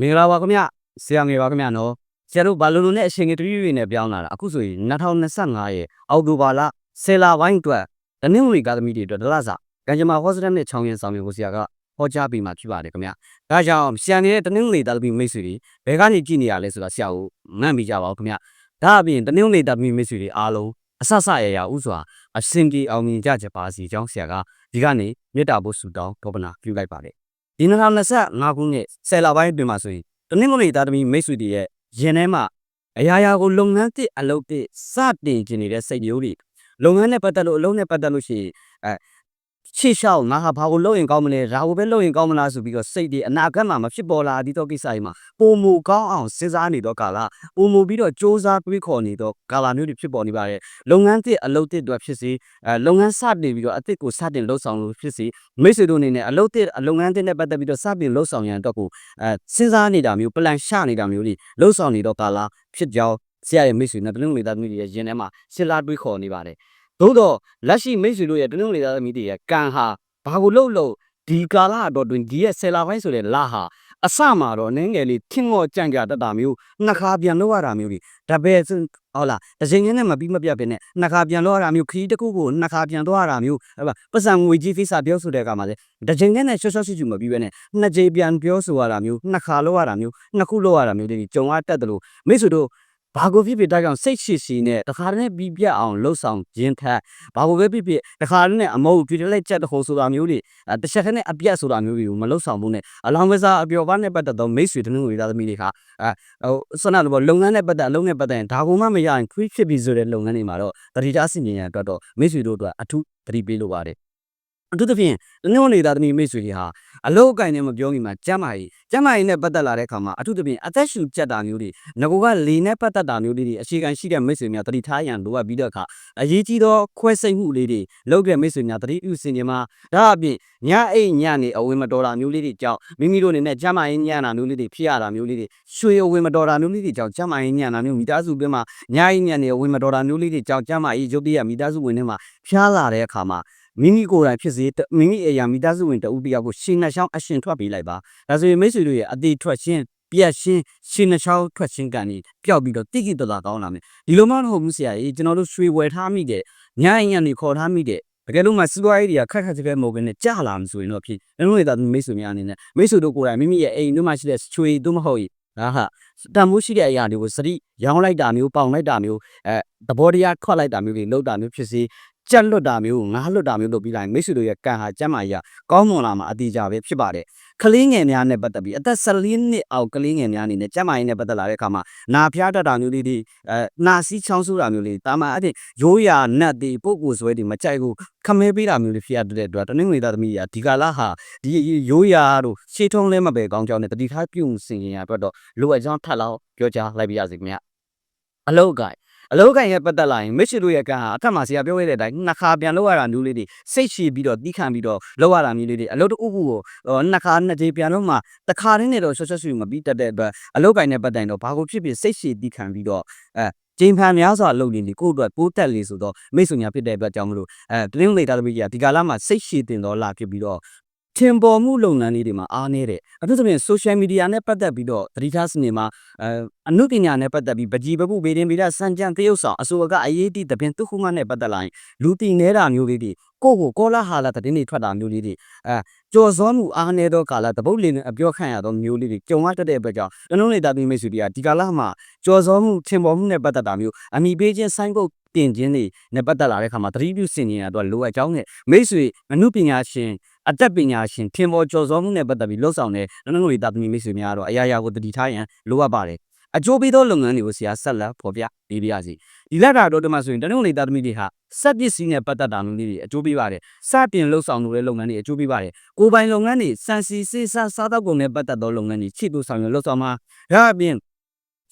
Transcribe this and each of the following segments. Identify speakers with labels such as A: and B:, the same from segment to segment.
A: မင်္ဂလာပါခင်ဗျဆရာငယ်ပါခင်ဗျနော်ဆရာတို့ဘာလို့လို့နဲ့အချိန်ကြီးတပြည့်ပြည့်နဲ့ပြောင်းလာတာအခုဆိုရင်2025ရဲ့အောက်တိုဘာလ10လပိုင်းအတွက်တနင်္ဂနွေကာသမီတွေအတွက်ဒလစာကံကြမ္မာဟောစတန်နဲ့ချောင်းရင်ဆောင်မျိုးကိုဆရာကဟောကြားပေးมาဖြစ်ပါတယ်ခင်ဗျဒါကြောင့်ဆရာနေတဲ့တနင်္ဂနွေတာသမီမိတ်ဆွေတွေဘယ်ကနေကြည့်နေရလဲဆိုတာဆရာကိုမှတ်မိကြပါဦးခင်ဗျဒါအပြင်တနင်္ဂနွေတာသမီမိတ်ဆွေတွေအားလုံးအဆဆရရဥစွာအစင်ပြေအောင်မြင်ကြကြပါစီကြောင်းဆရာကဒီကနေမေတ္တာဖို့ဆုတောင်းဒေါပနာပြုလိုက်ပါတယ် ဒီ2025ခုနှစ်10လပိုင်းအတွင်းမှာဆိုရင်တနင်္ဂနွေသားသမီးမိတ်ဆွေတွေရဲ့ရင်ထဲမှာအရာရာကိုလုပ်ငန်းတစ်အလုပ်တစ်စတင်ကျင်နေတဲ့စိတ်မျိုးတွေလုပ်ငန်းနဲ့ပတ်သက်လို့အလုပ်နဲ့ပတ်သက်လို့ရှိရင်အဲ ချေရှောက်ငါဟာဘာကိုလုပ်ရင်ကောင်းမလဲဒါကိုပဲလုပ်ရင်ကောင်းမလားဆိုပြီးတော့စိတ်တွေအနာဂတ်မှာမဖြစ်ပေါ်လာသည့်တော့ကိစ္စတွေမှာပုံမူကောင်းအောင်စဉ်းစားနေတော့ကာလပုံမူပြီးတော့စ조사တွေးခေါ်နေတော့ကာလမျိုးတွေဖြစ်ပေါ်နေပါတယ်လုပ်ငန်းတစ်အလုပ်တစ်တွေဖြစ်စေအဲလုပ်ငန်းစတင်ပြီးတော့အသစ်ကိုစတင်လှုပ်ဆောင်လို့ဖြစ်စေမိတ်ဆွေတို့အနေနဲ့အလုပ်တစ်အလုပ်ငန်းတစ်နဲ့ပတ်သက်ပြီးတော့စတင်လှုပ်ဆောင်ရန်အတွက်ကိုအဲစဉ်းစားနေတာမျိုးပလန်ရှနေတာမျိုးတွေလှုပ်ဆောင်နေတော့ကာလာဖြစ်ကြောင်းဆရာရဲ့မိတ်ဆွေနဲ့တနင်္ဂနွေသားသမီးတွေရဲ့ရင်ထဲမှာရှစ်လားတွေးခေါ်နေပါတယ် သို့တော့လက်ရှိမိတ်ဆွေတို့ရဲ့တနင်္ဂနွေသားသမီးတွေရဲ့ကံဟာဘာကိုလှုပ်လို့ဒီကာလအတော်တွင်ဒီရဲ့ဆယ်လပိုင်းဆိုတဲ့လဟာအစမှာတော့နည်းငယ်လေးထင်းငေါ်ကြံ့ကြတတ်တာမျိုးနှစ်ခါပြန်လောက်ရတာမျိုးတွေဒါပဲဟုတ်လားတစ်ချိန်ချင်းနဲ့မပြီးမပြတ်ပဲနဲ့နှစ်ခါပြန်လောက်ရတာမျိုးခရီးတစ်ခုကိုနှစ်ခါပြန်သွားရတာမျိုးဟုတ်ပါပတ်စံငွေကြီးဖိစာပြောဆိုတဲ့အခါမှာလေတစ်ချိန်ချင်းနဲ့ရှော့ရှော့ရှူရှူမပြီးပဲနဲ့နှစ်ကြိမ်ပြန်ပြောဆိုရတာမျိုးနှစ်ခါလောက်ရတာမျိုးနှစ်ခုလောက်ရတာမျိုးတွေကြုံရတတ်တယ်လို့မိတ်ဆွေတို့ ဘာကိုဖြစ်ဖြစ်တိုက်အောင်စိတ်ရှိရှိနဲ့တခါတည်းပြီးပြတ်အောင်လှုပ်ဆောင်ခြင်းထက်ဘာကိုပဲဖြစ်ဖြစ်တခါတည်းနဲ့အမုတ်ပြည့်လိုက်ချက်တခုဆိုတာမျိုးတွေအဲတစ်ချက်တည်းနဲ့အပြတ်ဆိုတာမျိုးတွေကိုမလှုပ်ဆောင်ဘူးနဲ့အလောင်းကစားအပျော်ပါးနဲ့ပတ်သက်သောမိတ်ဆွေတနင်္ဂနွေသားသမီးတွေကအဲဟိုဆန္ဒလိုလုပ်ငန်းနဲ့ပတ်သက်အလုပ်နဲ့ပတ်သက်ရင်ဒါကိုမှမရရင်ခွေးဖြစ်ပြီးဆိုတဲ့လုပ်ငန်းတွေမှာတော့တတိတာစင်ញံအတွက်တော့မိတ်ဆွေတို့အတွက်အထူးသတိပေးလိုပါတယ် အထူးသဖြင့်တနင်္ဂနွေသားသမီးမိတ်ဆွေတွေဟာအလုတ်အကင်နဲ့မပြောမိမှာကျမ်းမာရေးကျမ်းမာရေးနဲ့ပတ်သက်လာတဲ့အခါမှာအထူးသဖြင့်အသက်ရှူကျက်တာမျိုးတွေငကိုကလေနဲ့ပတ်သက်တာမျိုးလေးတွေအခြေခံရှိတဲ့မိတ်ဆွေများတတိထားရန်လိုအပ်ပြီးတော့အခါအရေးကြီးသောခွဲစိတ်မှုလေးတွေလုပ်တဲ့မိတ်ဆွေများတတိဥစင်ကြမှာဒါအပြင်ညအိတ်ညနေအဝင်မတော်တာမျိုးလေးတွေကြောင့်မိမိတို့အနေနဲ့ကျမ်းမာရေးညံ့တာမျိုးလေးတွေဖြစ်ရတာမျိုးလေးတွေရွှေအဝင်မတော်တာမျိုးလေးတွေကြောင့်ကျမ်းမာရေးညံ့တာမျိုးမိသားစုတွင်းမှာညအိတ်ညနေအဝင်မတော်တာမျိုးလေးတွေကြောင့်ကျမ်းမာရေးရုပ်တရက်မိသားစုဝင်တွေမှာဖျားလာတဲ့အခါမှာ မိမိကိုယ်တိုင်ဖြစ်စေတမိမိအရာမိသားစုဝင်တဦးတယောက်ကိုရှင်နှချောင်းအရှင်ထွက်ပေးလိုက်ပါဒါဆိုရင်မိတ်ဆွေတို့ရဲ့အသေးထွက်ရှင်းပြက်ရှင်းရှင်နှချောင်းထွက်ရှင်းကန်နေပျောက်ပြီးတော့တိကိတလာကောင်းလာမယ်ဒီလိုမှမဟုတ်ဘူးဆရာကြီးကျွန်တော်တို့ရွှေဝယ်ထားမိတဲ့ညအိမ်ညနေခေါ်ထားမိတဲ့တကယ်လို့မှစီးပွားရေးတွေကခက်ခက်ကြဲမဟုတ်ဘဲနဲ့ကြာလာမှဆိုရင်တော့ဖြစ်ကျွန်တော်တို့ရဲ့မိတ်ဆွေများအနေနဲ့မိတ်ဆွေတို့ကိုယ်တိုင်မိမိရဲ့အိမ်တို့မှရှိတဲ့ချွေတို့မဟုတ်ရင်ဒါဟာတန်မိုးရှိတဲ့အရာတွေကိုစတိရောင်းလိုက်တာမျိုးပေါင်လိုက်တာမျိုးအဲသဘောတရားခွက်လိုက်တာမျိုးတွေလောက်တာမျိုးဖြစ်စေ ကြက်လွတ်တာမျိုးငါးလွတ်တာမျိုးလုပ်ပြီးလိုက်မိတ်ဆွေတို့ရဲ့ကံဟာကျမ်းမာကြီးကကောင်းမွန်လာမှာအတိအကျပဲဖြစ်ပါတယ်ကလေးငယ်များနဲ့ပတ်သက်ပြီးအသက်14နှစ်အောက်ကလေးငယ်များအနေနဲ့ကျမ်းမာရေးနဲ့ပတ်သက်လာတဲ့အခါမှာနာဖျားတတ်တာမျိုးလေးတွေအဲနာစီးချောင်းဆူတာမျိုးလေးတာမန်အပြင်ရိုးရာနတ်တွေပုပ်ကိုဆွဲတွေမကြိုက်ဘူးခမဲပေးတာမျိုးလေးဖြစ်ရတဲ့အတွက်တနင်္ဂနွေသားသမီးကြီးဒီကာလဟာဒီရိုးရာတို့ရှေးထုံးလဲမပဲကောင်းကြောင်းနဲ့တတိထားပြုံစင်ရင်ရအတွက်တော့လိုအပ်ကြောင်းထပ်လောက်ပြောကြားလိုက်ပြရစီခင်ဗျအလောက်က အလောကန်ရဲ့ပတ်သက်လာရင်မစ်ရှီတို့ရဲ့ကံဟာအထက်မှာဆရာပြောခဲ့တဲ့အတိုင်းနှစ်ခါပြန်လောက်ရတာမျိုးလေးတွေစိတ်ရှိပြီးတော့တီးခံပြီးတော့လောက်ရတာမျိုးလေးတွေအလုပ်တအုပ်ကိုနှစ်ခါနှစ်ကြိမ်ပြန်လို့မှတစ်ခါတည်းနဲ့တော့ဆွတ်ဆွတ်ဆွမပြီးတတ်တဲ့အတွက်အလောကန်နဲ့ပတ်သက်ရင်တော့ဘာကိုဖြစ်ဖြစ်စိတ်ရှိတီးခံပြီးတော့အဲဂျင်းဖန်များစွာအလုပ်တွေနေကိုယ့်အတွက်ပိုးတက်လေဆိုတော့မိတ်ဆွေများဖြစ်တဲ့အတွက်ကြောင့်မလို့အဲတနင်္ဂနွေသားသမီးကြီးကဒီကာလမှာစိတ်ရှိတင်တော့လာဖြစ်ပြီးတော့ ထင်ပေါ်မှုလုပ်ငန်းလေးတွေမှာအားနည်းတယ်အထူးသဖြင့် social media နဲ့ပတ်သက်ပြီးတော့သတိထားစနေမှာအဲအနုပညာနဲ့ပတ်သက်ပြီးပကြီးပပုဗေဒင်ဗေဒစံကြံသရုပ်ဆောင်အစိုးရကအရေးတီးတပင်သူခုမှနဲ့ပတ်သက်လာရင်လူတီနေတာမျိုးလေးတွေကိုယ့်ကိုကောလာဟာလာတဲ့တင်းတွေထွက်တာမျိုးလေးတွေအဲကြော်စောမှုအားနည်းသောကာလတပုတ်လေးနဲ့အပြောခံရသောမျိုးလေးတွေကြုံရတတ်တဲ့အတွက်ကြောင့်တနုံးနေတာပြီးမိတ်ဆွေတွေကဒီကာလမှာကြော်စောမှုထင်ပေါ်မှုနဲ့ပတ်သက်တာမျိုးအမိပေးခြင်းဆိုင်းပုတ်တင်ခြင်းတွေနဲ့ပတ်သက်လာတဲ့ခါမှာသတိပြုစင်နေတာတော့လိုအပ်ကြောင်းနဲ့မိတ်ဆွေအနုပညာရှင် အသက်ပညာရှင်ထင်ပေါ်ကျော်စောမှုနဲ့ပတ်သက်ပြီးလှုပ်ဆောင်တဲ့နနငွေတာသမီမိတ်ဆွေများကတော့အရာရာကိုတတိထားရန်လိုအပ်ပါတယ်အကျိုးပေးသောလုပ်ငန်းတွေကိုဆရာဆက်လက်ဖော်ပြပေးပါရစေဒီလက်တာတော့တမဆိုရင်တနင်္ဂနွေသားသမီးတွေဟာစက်ပစ္စည်းနဲ့ပတ်သက်တာမျိုးလေးတွေအကျိုးပေးပါတယ်စပြင်လှုပ်ဆောင်လို့တဲ့လုပ်ငန်းတွေအကျိုးပေးပါတယ်ကိုယ်ပိုင်လုပ်ငန်းတွေစံစီစေးစားစားတော့ကုန်နဲ့ပတ်သက်သောလုပ်ငန်းတွေချိတူဆောင်ရွက်လှုပ်ဆောင်မှာဒါအပြင်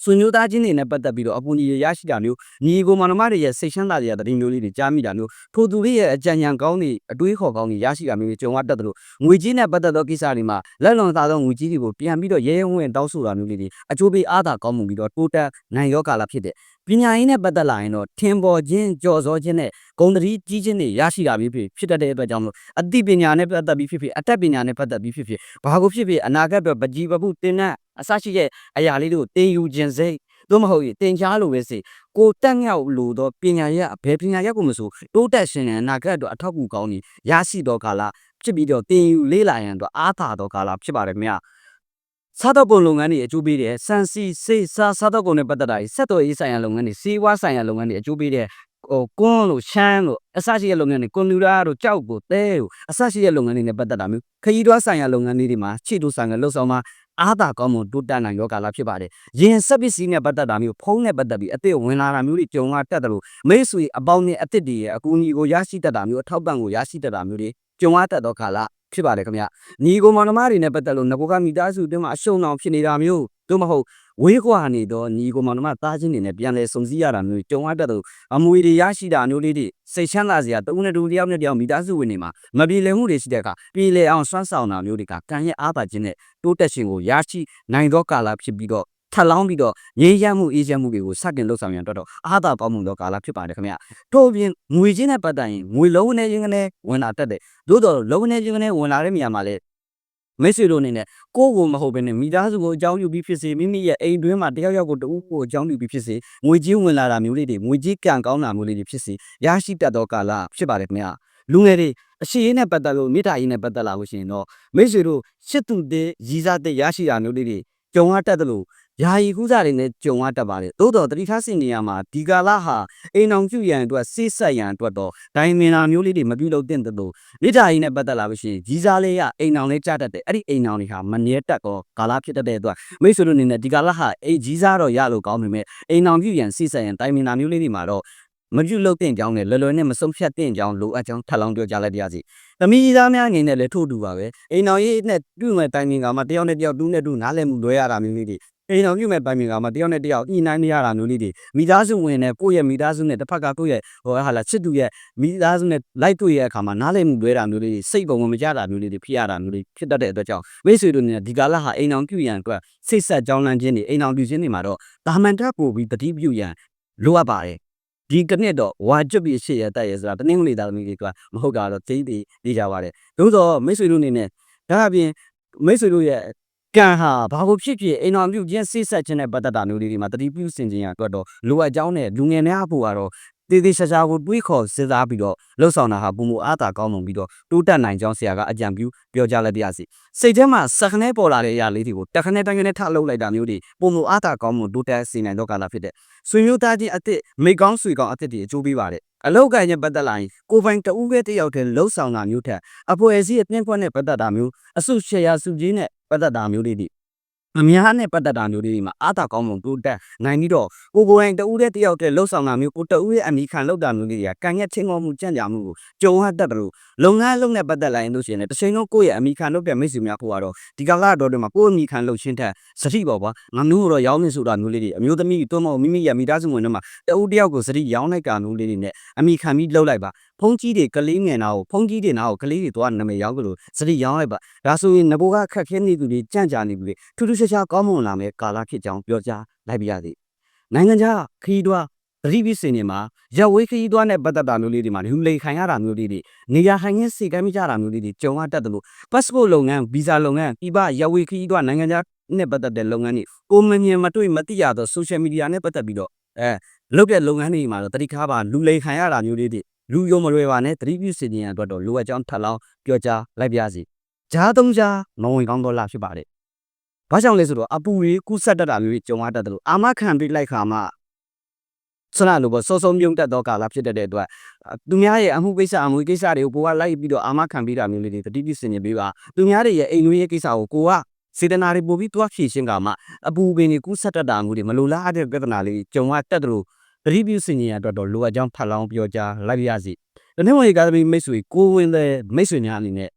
A: ဆွေမျိုးသားချင်းတွေနဲ့ပတ်သက်ပြီးတော့အပူညီရရှိတာမျိုးညီကိုမောင်နှမတွေရဲ့စိတ်ချမ်းသာတဲ့တတိမျိုးလေးတွေကြားမိတာမျိုးထိုသူတွေရဲ့အကြံဉာဏ်ကောင်းတွေအတွေးခေါ်ကောင်းတွေရရှိတာမျိုးတွေကြုံရတတ်တယ်လို့ငွေကြီးနဲ့ပတ်သက်သောကိစ္စတွေမှာလက်လွန်သားသောငွေကြီးတွေကိုပြန်ပြီးတော့ရဲရဲဝံ့ဝံ့တောင်းဆိုတာမျိုးလေးတွေအကျိုးပေးအားသာကောင်းမှုပြီးတော့တိုးတက်နိုင်ရောကာလဖြစ်တဲ့ပညာရေးနဲ့ပတ်သက်လာရင်တော့ထင်ပေါ်ခြင်းကြော်စောခြင်းနဲ့ဂုဏ်တတိကြီးခြင်းတွေရရှိတာမျိုးဖြစ်ဖြစ်တတ်တဲ့အတွက်ကြောင့်မလို့အသိပညာနဲ့ပတ်သက်ပြီးဖြစ်ဖြစ်အတတ်ပညာနဲ့ပတ်သက်ပြီးဖြစ်ဖြစ်ဘာကိုဖြစ်ဖြစ်အနာဂတ်အတွက်ပကြီးပပုတင်တဲ့ အအစရှိတဲ့အရာလေးတွေကိုတင်ယူခြင်းစိတ်သို့မဟုတ်ရင်တင်ချားလို့ပဲစေကိုတက်မြောက်လို့တော့ပညာရက်ဘယ်ပညာရက်ကိုမဆိုတိုးတက်ရှင်တဲ့အနာဂတ်အတွက်အထောက်အကူကောင်းနေရရှိတော့ကာလဖြစ်ပြီးတော့တင်ယူလေးလာရန်အတွက်အားသာတော့ကာလဖြစ်ပါတယ်ခင်ဗျာစားတော့ကုန်လုပ်ငန်းတွေအကျိုးပေးတယ်စံစီစေးစားစားတော့ကုန်နဲ့ပတ်သက်တာကြီးဆက်တော်ရေးဆိုင်ရာလုပ်ငန်းတွေစီးပွားဆိုင်ရာလုပ်ငန်းတွေအကျိုးပေးတယ်ဟိုကွန်းလို့ရှမ်းလို့အစရှိတဲ့လုပ်ငန်းတွေကွန်ပျူတာတို့ကြောက်ကိုတဲတို့အစရှိတဲ့လုပ်ငန်းတွေနဲ့ပတ်သက်တာမျိုးခရီးတွားဆိုင်ရာလုပ်ငန်းတွေမှာခြေတူဆိုင်ကလှုပ်ဆောင်မှာ အားသာကောင်းမှုတိုးတက်နိုင်ရောကာလဖြစ်ပါတယ်။ရင်ဆက်ပစ္စည်းနဲ့ပတ်သက်တာမျိုးဖုန်းနဲ့ပတ်သက်ပြီးအစ်စ်ဝင်လာတာမျိုးတွေကြုံရတတ်တယ်လို့မိတ်ဆွေအပေါင်းနဲ့အစ်စ်တွေရဲ့အကူအညီကိုရရှိတတ်တာမျိုးအထောက်ပံ့ကိုရရှိတတ်တာမျိုးတွေကြုံရတတ်သောကာလဖြစ်ပါတယ်ခင်ဗျ။ညီကိုမောင်နှမတွေနဲ့ပတ်သက်လို့ငကိုကမိသားစုအတွင်းမှာအရှုံးအောင်ဖြစ်နေတာမျိုး တို့မဟုတ်ဝေးကွာနေတော့ညီကိုမောင်နှမသားချင်းတွေနဲ့ပြန်လဲစုံစည်းရတာမျိုးကြုံရတတ်တယ်အမွေတွေရရှိတာမျိုးလေးတွေစိတ်ချမ်းသာစရာတုံးနဲ့တူတယောက်နဲ့တယောက်မိသားစုဝင်တွေမှာမပြေလည်မှုတွေရှိတဲ့အခါပြေလည်အောင်စွမ်းဆောင်တာမျိုးတွေကကံရဲ့အားပါခြင်းနဲ့တိုးတက်ခြင်းကိုရရှိနိုင်သောကာလဖြစ်ပြီးတော့ထပ်လောင်းပြီးတော့ငြိမ်းချမ်းမှုအေးချမ်းမှုတွေကိုစတင်လှုပ်ဆောင်ရန်အတွက်တော့အားသာပေါင်းမှုသောကာလဖြစ်ပါတယ်ခင်ဗျ။ထို့အပြင်ငွေချင်းနဲ့ပတ်သက်ရင်ငွေလုံးနဲ့ချင်းကနေဝင်လာတတ်တယ်။သို့တော်လုံးနဲ့ချင်းကနေဝင်လာတဲ့နေရာမှာလေ မိတ်ဆွေတို့အနေနဲ့ကိုယ့်ကိုမဟုတ်ဘဲနဲ့မိသားစုကိုအကြောင်းပြုပြီးဖြစ်စေမိမိရဲ့အိမ်တွင်းမှာတယောက်ယောက်ကိုတဦးကိုအကြောင်းပြုပြီးဖြစ်စေငွေကြီးဝင်လာတာမျိုးလေးတွေငွေကြီးကံကောင်းတာမျိုးလေးတွေဖြစ်စေရရှိတတ်သောကာလဖြစ်ပါတယ်ခင်ဗျာလူငယ်တွေအရှိရေးနဲ့ပတ်သက်လို့မိသားရေးနဲ့ပတ်သက်လာလို့ရှိရင်တော့မိတ်ဆွေတို့ရှစ်သူတဲ့ရည်စားတဲ့ရရှိတာမျိုးလေးတွေကြုံရတတ်တယ်လို့ ယာယီကူးစားတွေနဲ့ကြုံရတတ်ပါတယ်သို့တော်တတိထားစင်နေရမှာဒီကာလဟာအိမ်အောင်ပြုရန်အတွက်စိတ်ဆက်ရန်အတွက်တော့ဒိုင်မင်နာမျိုးလေးတွေမပြုလုပ်သင့်တယ်လို့မိသားရေးနဲ့ပတ်သက်လာလို့ရှိရင်ကြီးစားလေးကအိမ်အောင်လေးကြားတတ်တယ်အဲ့ဒီအိမ်အောင်တွေဟာမမြဲတက်ကောကာလဖြစ်တတ်တဲ့အတွက်မိတ်ဆွေတို့အနေနဲ့ဒီကာလဟာအိမ်ကြီးစားတော့ရလို့ကောင်းပေမဲ့အိမ်အောင်ပြုရန်စိဆက်ရန်တိုင်မင်နာမျိုးလေးတွေမှာတော့မပြုတ်လုတ်တဲ့ကြောင်းနဲ့လွယ်လွယ်နဲ့မဆုံးဖြတ်တဲ့ကြောင်းလိုအပ်ကြောင်းထပ်လောင်းပြောကြလိုက်ပါရစေ။သမီးကြီးသားများအနေနဲ့လည်းထို့တူပါပဲ။အိမ်အောင်ရေးနဲ့ပြုမဲ့တိုင်မင်ကမှတယောက်နဲ့တယောက်တူးနဲ့တူးနားလည်မှုလွဲရတာမျိုးလေးတွေ အိမ်အောင်ပြုမဲ့တိုင်မင်ကမှတယောက်နဲ့တယောက်ညှိနှိုင်းနေရတာမျိုးလေးတွေမိသားစုဝင်နဲ့ကိုယ့်ရဲ့မိသားစုနဲ့တစ်ဖက်ကကိုယ့်ရဲ့ဟိုဟာလာချစ်သူရဲ့မိသားစုနဲ့လိုက်တွေ့ရတဲ့အခါမှာနားလည်မှုလွဲတာမျိုးလေးတွေစိတ်ပုံမကြတာမျိုးလေးတွေဖြစ်ရတာမျိုးလေးဖြစ်တတ်တဲ့အတွက်ကြောင့်မိတ်ဆွေတို့နဲ့ဒီကာလဟာအိမ်အောင်ပြုရန်အတွက်စိတ်ဆက်ကြောင်းလန့်ခြင်းတွေအိမ်အောင်ပြုခြင်းတွေမှာတော့တာမန်တက်ပို့ပြီးတတိပြုရန်လိုအပ်ပါတယ်ဒီကနေ့တော့ဝါကျွတ်ပြီးရှေ့ရတက်ရဆိုတာတနင်္ဂနွေသားသမီးတွေကမဟုတ်တာတော့သိသိသိကြပါတယ်သို့သောမိတ်ဆွေတို့အနေနဲ့ဒါအပြင်မိတ်ဆွေတို့ရဲ့ ကံဟာဘာကိုဖြစ်ဖြစ်အိမ်တော်ပြုခြင်းစိတ်ဆက်ခြင်းနဲ့ပတ်သက်တာမျိုးလေးတွေမှာတတိပြုစင်ခြင်းရအတွက်တော့လိုအပ်ကြောင်းနဲ့လူငယ်များဖို့ကတော့တည်တည်ရှာရှာကိုတွေးခေါ်စဉ်းစားပြီးတော့လှုပ်ဆောင်တာဟာပုံမအားတာကောင်းမှုပြီးတော့တိုးတက်နိုင်ကြောင်းဆရာကအကြံပြုပြောကြားလိုက်ပါရစေစိတ်ထဲမှာစခနဲ့ပေါ်လာတဲ့အရာလေးတွေကိုတခနဲ့တိုင်းနဲ့ထလှုပ်လိုက်တာမျိုးတွေပုံမအားတာကောင်းမှုတိုးတက်စေနိုင်တော့ကာလဖြစ်တဲ့ဆွေမျိုးသားချင်းအစ်စ်မိကောင်းဆွေကောင်းအစ်စ်တွေအကျိုးပေးပါတယ်အလောက်ကရင်ပတ်သက်လာရင်ကိုပိုင်တဦးပဲတယောက်တည်းလှုပ်ဆောင်တာမျိုးထက်အဖွဲ့အစည်းအပြင်းခွက်နဲ့ပတ်သက်တာမျိုးအဆုရှယ်ယာစုကြီးနဲ့ ပတ်သက်တာမျိုးတွေ အများနဲ့ပတ်သက်တာမျိုးလေးတွေမှာအားသာကောင်းမှုတိုးတက်နိုင်ပြီးတော့ကိုကိုယ်တိုင်တဦးတည်းတယောက်တည်းလှုပ်ဆောင်တာမျိုးကိုတဦးရဲ့အမိခံလှုပ်တာမျိုးလေးတွေကကံရဲ့ချင်းကောမှုကြံ့ကြာမှုကိုကြုံရတတ်တယ်လို့လုပ်ငန်းလုပ်နဲ့ပတ်သက်လာရင်လို့ရှိရင်လည်းတစ်ချိန်လုံးကိုယ့်ရဲ့အမိခံလှုပ်တဲ့မိတ်ဆွေများဖို့ကတော့ဒီကာလတော်တွေမှာကိုယ့်အမိခံလှုပ်ခြင်းထက်စတိပေါ့ကွာငါမျိုးတော့ရောင်းနေဆိုတာမျိုးလေးတွေအမျိုးသမီးတွန်းမမိမိရဲ့မိသားစုဝင်တွေမှာတဦးတယောက်ကိုစတိရောင်းလိုက်ကမျိုးလေးတွေနဲ့အမိခံပြီးလှုပ်လိုက်ပါဖုန်းကြီးတွေကလေးငယ်နာကိုဖုန်းကြီးတွေနာကိုကလေးတွေသွားနာမည်ရောင်းကြလို့စတိရောင်းလိုက်ပါဒါဆိုရင်ငဘိုးကခက်ခဲနေသူတွေကြံ့ကြာနေသူတွေထူးထူးခြားခြားကောင်းမွန်လာမယ်ကာလဖြစ်ကြောင်းပြောကြားလိုက်ပါရစေနိုင်ငံခြားခရီးတွားသတိပိစင်တွေမှာရပ်ဝေးခရီးသွားနဲ့ပတ်သက်တာမျိုးလေးတွေမှာလူလိခံရတာမျိုးလေးတွေနေရာဟန်ရင်းစိတ်ကမ်းမကြတာမျိုးလေးတွေကြုံရတတ်တယ်လို့ passport လုပ်ငန်း visa လုပ်ငန်းပြပရပ်ဝေးခရီးသွားနိုင်ငံခြားနဲ့ပတ်သက်တဲ့လုပ်ငန်းတွေကိုမမြင်မတွေ့မသိရသော social media နဲ့ပတ်သက်ပြီးတော့အဲလုပ်တဲ့လုပ်ငန်းတွေမှာတော့တတိခါပါလူလိခံရတာမျိုးလေးတွေလူယုံမလွယ်ပါနဲ့သတိပြုစင်ကြရန်အတွက်တော့လိုအပ်ကြောင်းထပ်လောင်းပြောကြားလိုက်ပါရစေဂျားသုံးဂျားမဝင်ကောင်းတော့လားဖြစ်ပါတယ် ဘာကြောင့်လဲဆိုတော့အပူတွေကူးဆက်တတ်တာမျိုးတွေကြုံရတတ်တယ်လို့အာမခံပြီးလိုက်ခါမှဆရာလိုပေါ့စောစောမြုံတက်တော့ကာလဖြစ်တတ်တဲ့အတွက်သူများရဲ့အမှုကိစ္စအမှုကိစ္စတွေကိုကိုကလိုက်ပြီးတော့အာမခံပြီးတာမျိုးလေးတွေတတိပြုစင်ကြပေးပါသူများတွေရဲ့အိမ်တွင်းရဲ့ကိစ္စကိုကိုကစေတနာတွေပို့ပြီးတွားဖြည့်ရှင်းကမှအပူပင်တွေကူးဆက်တတ်တာမျိုးတွေမလိုလားတဲ့ပြဿနာလေးကြုံရတတ်တယ်လို့တတိပြုစင်ကြရအတွက်တော့လိုအပ်ကြောင်းထပ်လောင်းပြောကြားလိုက်ပါရစေတနေ့ဝင်ကားသမီးမိတ်ဆွေကိုဝင်တဲ့မိတ်ဆွေများအနေနဲ့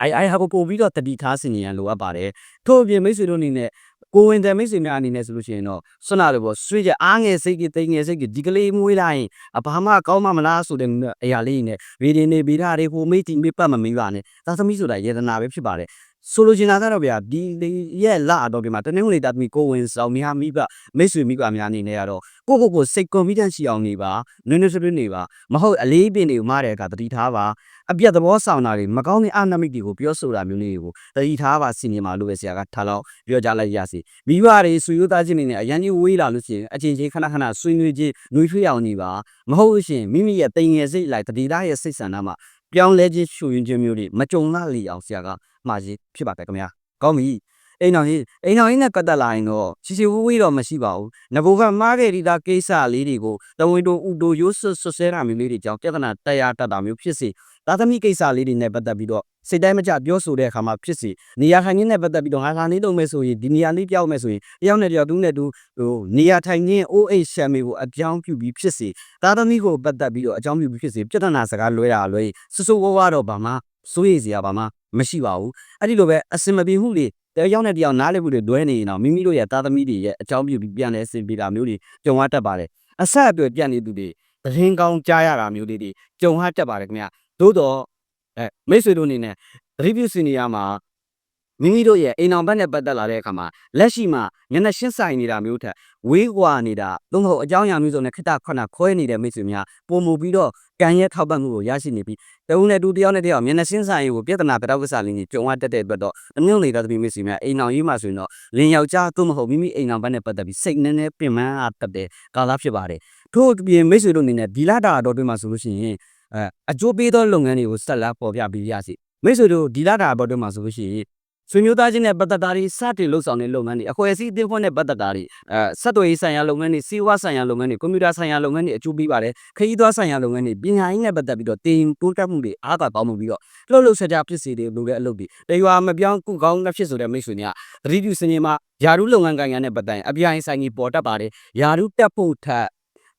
A: အိုင်အိုင်ဟာကိုပို့ပြီးတော့တတိထားစင်ကြရလိုအပ်ပါတယ်ထို့အပြင်မိတ်ဆွေတို့အနေနဲ့ကိုဝင်တဲ့မိတ်ဆွေများအနေနဲ့ဆိုလို့ရှိရင်တော့ဆွနာလို့ပေါ့ဆွေးကြအားငယ်စိတ်ကြီးတိမ်ငယ်စိတ်ကြီးဒီကလေးမွေးလိုက်ရင်အဘာမှကောင်းမှမလားဆိုတဲ့အရာလေးနဲ့ဗီဒီနေဗီဒါတွေဟိုမေးတီမေးပတ်မမေးပါနဲ့သာသမီဆိုတာယေဒနာပဲဖြစ်ပါတယ် ဆိုလိုချင်တာကတော့ဗျာဒီရဲ့လအတော်ဒီမှာတနင်္ဂနွေတာသမီကိုဝင်ဆောင်များမိဘမိတ်ဆွေမိဘများအနေနဲ့ကတော့ကိုကိုကိုစိတ် confidence ရှိအောင်နေပါနွေးနွေးဆွေးနွေးနေပါမဟုတ်အလေးပင်တွေကိုမားတဲ့အခါတတိထားပါအပြတ်သဘောဆောင်တာတွေမကောင်းတဲ့အနမိတ်တွေကိုပြောဆိုတာမျိုးလေးတွေကိုတတိထားပါစီနေမှာလို့ပဲဆရာကထားတော့ပြောကြလိုက်ရစီမိဘတွေဆွေမျိုးသားချင်းတွေနဲ့အရန်ကြီးဝေးလာလို့ရှိရင်အချင်းချင်းခဏခဏဆွေးနွေးချင်းနှွေးထွေးအောင်နေပါမဟုတ်လို့ရှိရင်မိမိရဲ့တိမ်ငယ်စိတ်လိုက်တတိသားရဲ့စိတ်ဆန္ဒမှာပြောင်းလဲခြင်းရှူရင်းခြင်းမျိုးတွေမကြုံလာလီအောင်ဆရာက မှားကြီးဖြစ်ပါတယ်ခင်ဗျာကောင်းပြီအိမ်တော်ကြီးအိမ်တော်ကြီးနဲ့ပတ်သက်လာရင်တော့ချီချီဝူးဝေးတော့မရှိပါဘူးငဘိုကမားခဲ့ဒီသားကိစ္စလေးတွေကိုတဝင်းတို့ဥတိုရိုးဆွဆွဆဲတာမျိုးလေးတွေကြောင့်ပြဿနာတရားတတ်တာမျိုးဖြစ်စေသာသမီကိစ္စလေးတွေနဲ့ပတ်သက်ပြီးတော့စိတ်တိုင်းမကြပြောဆိုတဲ့အခါမှာဖြစ်စီနေရာထိုင်ခြင်းနဲ့ပတ်သက်ပြီးတော့ငါလာနေတော့မယ်ဆိုရင်ဒီနေရာလေးပြောက်မယ်ဆိုရင်တယောက်နဲ့တယောက်သူနဲ့သူဟိုနေရာထိုင်ခြင်း OH ရှမ်မီကိုအပြောင်းပြုပြီးဖြစ်စီသာသမီကိုပတ်သက်ပြီးတော့အကြောင်းပြုပြီးဖြစ်စီပြဿနာစကားလွဲတာလွဲဆဆဝဝတော့ဘာမှစိုးရိမ်စရာဘာမှ မရှိပါဘူးအဲ့ဒီလိုပဲအစင်မပြေမှုတွေတယောက်နဲ့တယောက်နားလည်မှုတွေတွဲနေရင်တော့မိမိတို့ရဲ့သားသမီးတွေရဲ့အကြောင်းပြုပြီးပြန်လဲဆင်ပြေတာမျိုးတွေကြုံရတတ်ပါတယ်အဆက်အသွယ်ပြတ်နေသူတွေသတင်းကောင်းကြားရတာမျိုးလေးတွေကြုံရတတ်ပါတယ်ခင်ဗျသို့တော့အဲမိတ်ဆွေတို့အနေနဲ့ review စီနီယာမှာ မိမိတို့ရဲ့အိမ်အောင်ဘက်နဲ့ပတ်သက်လာတဲ့အခါမှာလက်ရှိမှာမျက်နှာရှင်းဆိုင်နေတာမျိုးထက်ဝေးကွာနေတာသို့မဟုတ်အကြောင်းအရာမျိုးစုံနဲ့ခက်တာခဏခွဲနေတဲ့မိတ်ဆွေများပုံမူပြီးတော့ကံရဲ့ထောက်ပံ့မှုကိုရရှိနေပြီးတဦးနဲ့တူတယောက်နဲ့တယောက်မျက်နှာရှင်းဆိုင်ကိုပြဿနာကြောက်ကစားလေးကြီးကြုံရတတ်တဲ့အတွက်တော့အမျိုးလေးသားသမီးမိတ်ဆွေများအိမ်အောင်ရေးမှဆိုရင်တော့လင်ယောက်ျားသို့မဟုတ်မိမိအိမ်အောင်ဘက်နဲ့ပတ်သက်ပြီးစိတ်နည်းနည်းပြင်ပန်းအားတက်တဲ့ကာလဖြစ်ပါတယ်ထို့အပြင်မိတ်ဆွေတို့အနေနဲ့ဒီလာတာတော့တွေ့မှာဆိုလို့ရှိရင်အဲအကျိုးပေးသောလုပ်ငန်းတွေကိုဆက်လက်ပေါ်ပြပေးရစီမိတ်ဆွေတို့ဒီလာတာတော့တွေ့မှာဆိုလို့ရှိရင် ဆွေမျိုးသားချင်းနဲ့ပတ်သက်တာတွေစတင်လှုပ်ဆောင်တဲ့လုပ်ငန်းတွေအခွဲအစည်းအသင်းဖွဲ့နဲ့ပတ်သက်တာတွေအဲဆက်သွယ်ရေးဆိုင်ရာလုပ်ငန်းတွေစီးပွားဆိုင်ရာလုပ်ငန်းတွေကွန်ပျူတာဆိုင်ရာလုပ်ငန်းတွေအကျိုးပေးပါတယ်ခရီးသွားဆိုင်ရာလုပ်ငန်းတွေပညာရေးနဲ့ပတ်သက်ပြီးတော့တင်တိုးတက်မှုတွေအားသာပေါင်းမှုပြီးတော့လှုပ်လှုပ်ဆက်ကြဖြစ်စီတွေလိုတဲ့အလုပ်တွေတရွာမပြောင်းကုကောင်းလက်ဖြစ်ဆိုတဲ့မိတ်ဆွေများသတိပြုစင်ကြီးမှာယာရုလုပ်ငန်းကိုင်ငံနဲ့ပတ်သက်ရင်အပြိုင်ဆိုင်ကြီးပေါ်တက်ပါတယ်ယာရုတက်ဖို့ထက်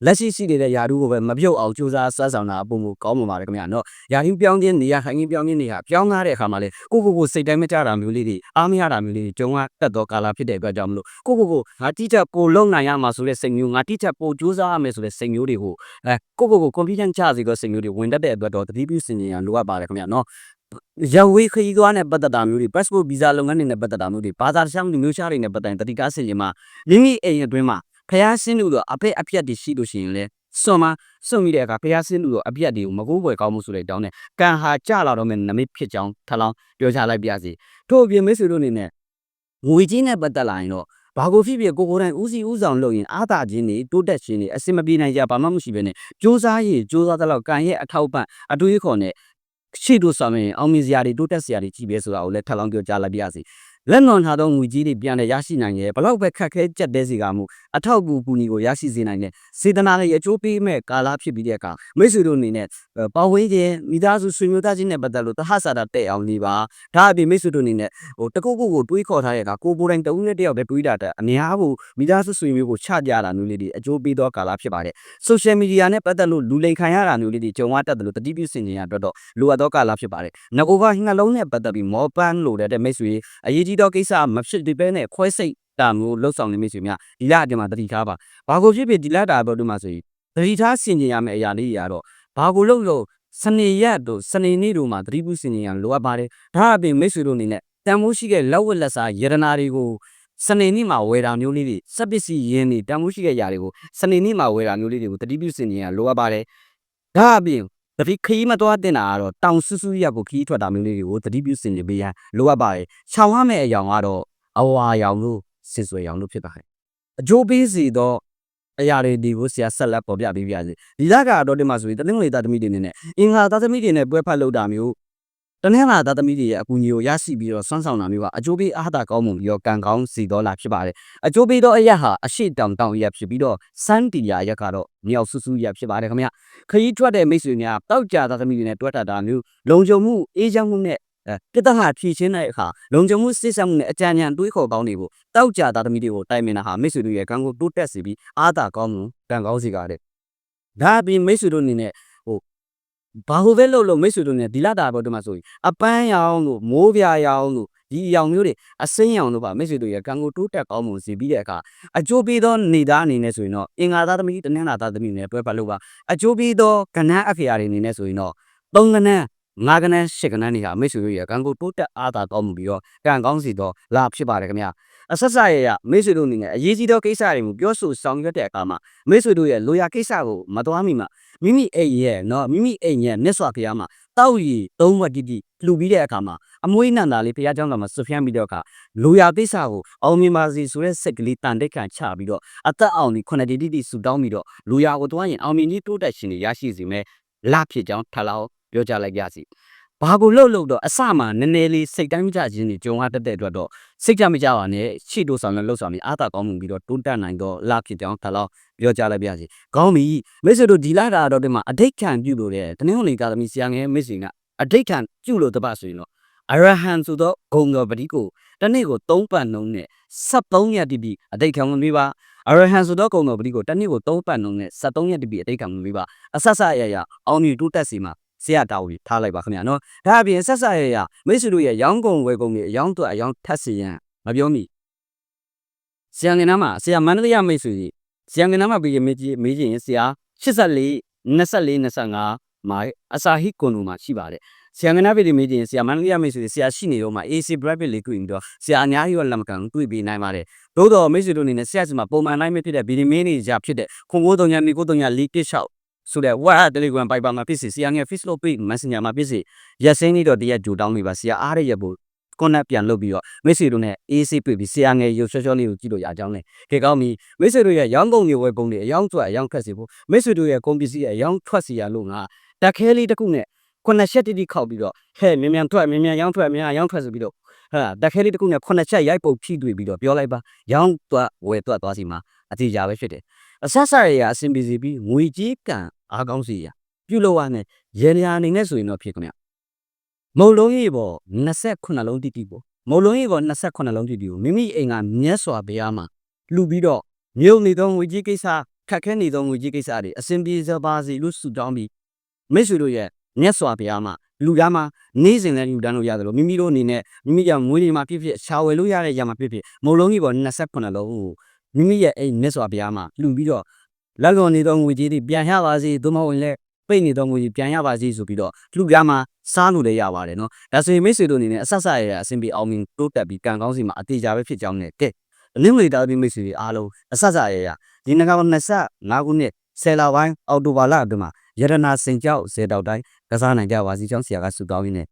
A: လက်ရှိရှိနေတဲ့ယာရုကိုပဲမပြုတ်အောင်စူးစမ်းဆွမ်းဆောင်တာအပုံကိုကောင်းမှာပါတယ်ခင်ဗျာနော်ယာရုပြောင်းခြင်းနေရာခိုင်ကြီးပြောင်းခြင်းနေရာပြောင်းလာတဲ့အခါမှာလေကိုကိုကိုစိတ်တိုင်းမကြတာမျိုးလေးတွေအားမရတာမျိုးလေးတွေကြုံရတတ်သောကာလဖြစ်တဲ့အတွက်ကြောင့်မလို့ကိုကိုကိုငါတိကျပိုလုံနိုင်ရမှာဆိုတဲ့စိတ်မျိုးငါတိကျပိုကြိုးစားရမယ်ဆိုတဲ့စိတ်မျိုးတွေကိုအဲကိုကိုကို confidence ချစေတဲ့စိတ်မျိုးတွေဝင်တတ်တဲ့အတွက်တော့တတိပြုစင်ကြရလိုအပ်ပါတယ်ခင်ဗျာနော်ရဝေးခရီးသွားနဲ့ပတ်သက်တာမျိုးတွေ passport visa လုပ်ငန်းတွေနဲ့ပတ်သက်တာမျိုးတွေဘာသာတခြားမျိုးရှားတွေနဲ့ပတ်သက်ရင်တတိကားစင်ကြမှာမိမိအိမ်အတွင်းမှာ ဖျားဆင်းလို့တော့အဖက်အပြက်တွေရှိလို့ရှိရင်လေစွန်မှာစွန့်မိတဲ့အခါဖျားဆင်းလို့တော့အပြက်တွေကိုမကိုးကွယ်ကောင်းမှုဆိုတဲ့အကြောင်းနဲ့ကံဟာကြလာတော့မယ်နမိတ်ဖြစ်ကြောင်းထပ်လောင်းပြောချလိုက်ပြစီထို့အပြင်မိတ်ဆွေတို့အနေနဲ့ငွေကြီးနဲ့ပတ်သက်လာရင်တော့ဘာကိုဖြစ်ဖြစ်ကိုကိုယ်တိုင်ဦးစီးဦးဆောင်လုပ်ရင်အားသာခြင်းတွေတိုးတက်ခြင်းတွေအစင်မပြေနိုင်ကြဘာမှမရှိဘဲနဲ့စူးစမ်းရည်စူးစမ်းတဲ့လောက်ကံရဲ့အထောက်ပံ့အတွေးခေါ်နဲ့ရှိတို့ဆောင်ရင်အောင်မြင်စရာတွေတိုးတက်စရာတွေကြီးပဲဆိုတာကိုလည်းထပ်လောင်းပြောကြားလိုက်ပြစီ လက်လွန်ထားသောငွေကြီးတွေပြန်လည်ရရှိနိုင်ရဲ့ဘလောက်ပဲခက်ခဲကြက်တဲစီကမှုအထောက်အကူပူညီကိုရရှိစေနိုင်တဲ့စေတနာနဲ့အကျိုးပေးမဲ့ကာလဖြစ်ပြီးတဲ့အခါမိတ်ဆွေတို့အနေနဲ့ပဝင်းခြင်းမိသားစုဆွေမျိုးသားချင်းနဲ့ပတ်သက်လို့တဟဆာတာတဲ့အောင်နေပါဒါအပြင်မိတ်ဆွေတို့အနေနဲ့ဟိုတကုတ်ကုတ်ကိုတွေးခေါ်ထားတဲ့အခါကိုပိုတိုင်းတဦးနဲ့တယောက်တည်းတွေးတာတဲ့အများကိုမိသားစုဆွေမျိုးကိုချကြတာမျိုးလေးတွေအကျိုးပေးသောကာလဖြစ်ပါတယ် social media နဲ့ပတ်သက်လို့လူလိမ်ခံရတာမျိုးလေးတွေကြုံရတတ်တယ်လို့တတိပြုစင်ကြရအတွက်တော့လိုအပ်သောကာလဖြစ်ပါတယ်ငကိုကငှလုံးနဲ့ပတ်သက်ပြီးမောပန်းလို့တဲ့မိတ်ဆွေအရေးကြီးသောကိစ္စမဖြစ်ဒီပဲနဲ့ခွဲစိတ်တာမျိုးလှုပ်ဆောင်နေမိတ်ဆွေများဒီလအပြင်မှာတတိထားပါဘာကိုဖြစ်ဖြစ်ဒီလတာပေါ်တို့မှာဆိုရင်တတိထားစင်ကြရမယ့်အရာလေးတွေကတော့ဘာကိုလုပ်လို့စနေရက်တို့စနေနေ့တို့မှာတတိပြုစင်ကြရလိုအပ်ပါတယ်ဒါအပြင်မိတ်ဆွေတို့အနေနဲ့တန်မိုးရှိတဲ့လက်ဝက်လက်စားယရနာတွေကိုစနေနေ့မှာဝယ်တာမျိုးလေးတွေစက်ပစ္စည်းရင်းတွေတန်မိုးရှိတဲ့ຢာတွေကိုစနေနေ့မှာဝယ်တာမျိုးလေးတွေကိုတတိပြုစင်ကြရလိုအပ်ပါတယ်ဒါအပြင် တတိခီးမသွားတင်တာကတော့တောင်ဆူဆူရက်ကိုခီးထွက်တာမျိုးလေးတွေကိုတတိပြုစင်ကြပေးရန်လိုအပ်ပါတယ်။ခြောင်ရမယ့်အယောင်ကတော့အဝါရောင်လို့စင်စွယ်ရောင်လို့ဖြစ်ပါတယ်။အကျိုးပေးစီတော့အရာတွေဒီကိုဆရာဆက်လက်ပေါ်ပြပေးပြစေ။ဒီလကတော့တင်မှာဆိုရင်တနင်္ဂနွေသားသမီးတွေနေနဲ့အင်္ဂါသားသမီးတွေနဲ့ပွဲဖက်လုပ်တာမျိုး တနင်္လာသားသမီးတွေရဲ့အကူအညီကိုရရှိပြီးတော့ဆွမ်းဆောင်တာမျိုးကအကျိုးပေးအားသာကောင်းမှုပြီးတော့ကံကောင်းစီတော်လာဖြစ်ပါတယ်။အကျိုးပေးသောအရက်ဟာအရှိတောင်တောင်ရက်ဖြစ်ပြီးတော့စန်းတီယာရက်ကတော့မြောက်ဆူဆူရက်ဖြစ်ပါတယ်ခင်ဗျ။ခရီးထွက်တဲ့မိတ်ဆွေများတောက်ကြသားသမီးတွေနဲ့တွဲတာတာမျိုးလုံခြုံမှုအေးချမ်းမှုနဲ့အဲပြဿနာဖြေရှင်းတဲ့အခါလုံခြုံမှုစစ်ဆေးမှုနဲ့အကြံဉာဏ်တွေးခေါ်ပေါင်းနေဖို့တောက်ကြသားသမီးတွေကိုတိုင်ပင်တာဟာမိတ်ဆွေတို့ရဲ့ကံကိုတိုးတက်စေပြီးအားသာကောင်းမှုကံကောင်းစေကြတဲ့ဒါအပြင်မိတ်ဆွေတို့အနေနဲ့ ဘာလို့ပဲလို့လို့မိတ်ဆွေတို့နဲ့ဒီလာတာပေါ်တို့မှာဆိုရင်အပန်းရောင်လို့မိုးပြာရောင်လို့ဒီအရောင်မျိုးတွေအစင်းရောင်လို့ပါမိတ်ဆွေတို့ရဲ့ကံကိုတိုးတက်ကောင်းမှုစီပြီးတဲ့အခါအကျိုးပေးသောနေသားအနေနဲ့ဆိုရင်တော့အင်္ဂါသားသမီးတနင်္လာသားသမီးနဲ့တွဲပတ်လို့ပါအကျိုးပေးသောကဏ္ဍအခရာတွေအနေနဲ့ဆိုရင်တော့သုံးကဏ္ဍ ငါးကနန်းရှစ်ကနန်းတွေဟာမိတ်ဆွေတို့ရဲ့ကံကိုတိုးတက်အားသာကောင်းမှုပြီးတော့ကံကောင်းစီတော့လာဖြစ်ပါတယ်ခင်ဗျာအဆက်ဆက်ရရမိတ်ဆွေတို့အနေနဲ့အရေးကြီးသောကိစ္စတွေကိုပြောဆိုဆောင်ရွက်တဲ့အခါမှာမိတ်ဆွေတို့ရဲ့လိုရာကိစ္စကိုမတော်မိမှာမိမိအိမ်ရဲ့နော်မိမိအိမ်ရဲ့မြတ်စွာဘုရားမှာတောက်ရီသုံးဝက်တိတိလှူပြီးတဲ့အခါမှာအမွေးနန္တာလေးဘုရားကျောင်းတော်မှာဆွဖျန်းပြီးတော့အခါလိုရာကိစ္စကိုအောင်မြင်ပါစေဆိုတဲ့စိတ်ကလေးတန်တိတ်ခံချပြီးတော့အသက်အောင်ဒီခုနှစ်တိတိတိဆူတောင်းပြီးတော့လိုရာကိုတွားရင်အောင်မြင်ကြီးတိုးတက်ရှင်တွေရရှိစေမယ်လဖြစ်ကြောင်းထပ်လောက် ပြောကြလိုက်ကြစီဘာကိုလှုပ်လှုပ်တော့အစမှနည်းနည်းလေးစိတ်တိုင်းမကြခြင်းတွေကြုံရတတ်တဲ့အတွက်တော့စိတ်ကြမကြပါနဲ့ရှေ့တို့ဆောင်လည်းလှုပ်ဆောင်ပြီးအားသာကောင်းမှုပြီးတော့တိုးတက်နိုင်တော့လဖြစ်ကြောင်းထပ်လောက်ပြောကြလိုက်ကြစီကောင်းပြီမိတ်ဆွေတို့ဒီလာတာတော့ဒီမှာအဋိဋ္ဌံပြုလို့တဲ့တနင်္ဂနွေကာသမီဆရာငယ်မိတ်ဆွေကအဋိဋ္ဌံပြုလို့တပတ်ဆိုရင်တော့အရဟံဆိုတော့ဂုံတော်ပတိကိုတနေ့ကို3ပတ်နှုံးနဲ့73ရက်တိတိအဋိဋ္ဌံဝင်ပြီးပါအရဟံဆိုတော့ဂုံတော်ပတိကိုတနေ့ကို3ပတ်နှုံးနဲ့73ရက်တိတိအဋိဋ္ဌံဝင်ပြီးပါအဆက်ဆက်ရရအောင်မြင်တိုးတက်စီမှာ ဆရာတာဝန်ထားလိုက်ပါခင်ဗျာနော်ဒါအပြင်ဆက်ဆက်ရရမိတ်ဆွေတို့ရဲ့ရောင်းကုန်ဝယ်ကုန်တွေအယောင်းတော့အယောင်းထက်စီရန်မပြောမိဆရာငယ်နားမှာဆရာမန္တလေးရမိတ်ဆွေကြီးဆရာငယ်နားမှာပြီးရမေးကြီးမေးချင်ရင်ဆရာ84 24 25မှာအစာဟိကွန်လိုမှာရှိပါတယ်ဆရာငနာပြည်ဒီမေးချင်ဆရာမန္တလေးရမိတ်ဆွေဆရာရှိနေတော့မှာ AC private လေးတွေ့ပြီးတော့ဆရာအများကြီးရောလက်မကန်တွေ့ပြီးနိုင်ပါတယ်သို့တော်မိတ်ဆွေတို့အနေနဲ့ဆရာစီမှာပုံမှန်တိုင်းပဲဖြစ်တဲ့ဗီဒီမင်းနေကြဖြစ်တဲ့ခွန်ကိုတုံညာမီကိုတုံညာလီတစ်လျှောက် ဆိုတဲ့ WhatsApp Telegram Viber မှာဖြစ်စီဆရာငယ် Facebook page Messenger မှာဖြစ်စီရက်စင်းလေးတော့တရက်ကြိုတောင်းနေပါဆရာအားရရက်ဖို့ connect ပြန်လုပ်ပြီးတော့မိတ်ဆွေတို့နဲ့ AC တွေ့ပြီးဆရာငယ်ရုပ်ချောချောလေးကိုကြည့်လို့ရကြောင်းလေခေကောင်းပြီမိတ်ဆွေတို့ရဲ့ရောင်းကုန်တွေဝယ်ကုန်တွေအယောင်းကျွတ်အယောင်းခက်စီဖို့မိတ်ဆွေတို့ရဲ့ကုန်ပစ္စည်းအယောင်းထွက်စီရလို့ငါတက်ခဲလေးတစ်ခုနဲ့ခုနှစ်ချက်တိတိခောက်ပြီးတော့ဟဲ့မြန်မြန်ထွက်မြန်မြန်ရောင်းထွက်မြန်မြန်ရောင်းထွက်ဆိုပြီးတော့ဟာတက်ခဲလေးတစ်ခုနဲ့ခုနှစ်ချက်ရိုက်ပုတ်ဖြည့်တွေ့ပြီးတော့ပြောလိုက်ပါရောင်းသွားဝယ်သွားသွားစီမှာအတိအကျပဲဖြစ်တယ်အဆက်ဆက်ရရအဆင်ပြေစီပြီးငွေကြီးကံ အားကောင်းစီရပြုလို့ရနဲ့ရေနေရာအနေနဲ့ဆိုရင်တော့ဖြစ်ခင်ဗျမုံလုံးကြီးပေါ်29လုံးတိတိပေါ့မုံလုံးကြီးပေါ်29လုံးတိတိကိုမိမိအိမ်ကမြက်စွာဘုရားမှာလှူပြီးတော့မြုပ်နေသောငွေကြီးကိစ္စခက်ခဲနေသောငွေကြီးကိစ္စတွေအဆင်ပြေစပါစေလို့ဆုတောင်းပြီးမိတ်ဆွေတို့ရဲ့မြတ်စွာဘုရားမှာလူသားမှာနေ့စဉ်လည်းလူတန်းလို့ရတယ်လို့မိမိတို့အနေနဲ့မိမိကမွေးနေ့မှာဖြစ်ဖြစ်ရှာဝယ်လို့ရတဲ့ຢာမှာဖြစ်ဖြစ်မုံလုံးကြီးပေါ်28လုံးကိုမိမိရဲ့အိမ်မြတ်စွာဘုရားမှာလှူပြီးတော့ လက်လွန်နေသောငွေကြီးတွေပြန်ရပါစေသို့မဟုတ်ရင်လည်းပိတ်နေသောငွေကြီးပြန်ရပါစေဆိုပြီးတော့လူပြားမှာစားလို့လည်းရပါတယ်နော်ဒါဆိုရင်မိတ်ဆွေတို့အနေနဲ့အဆက်ဆက်ရရအဆင်ပြေအောင်မြင်တိုးတက်ပြီးကံကောင်းစီမှာအတေချာပဲဖြစ်ကြောင်းနဲ့ကဲအလင်းလေတာပြီးမိတ်ဆွေတွေအားလုံးအဆက်ဆက်ရရဒီငါက25ခုနှစ်ဆယ်လပိုင်းအောက်တိုဘာလအတွင်းမှာရတနာစင်ကြောက်ဇေတောက်တိုင်းကစားနိုင်ကြပါစီကြောင်းဆရာကဆုတောင်းရင်းနဲ့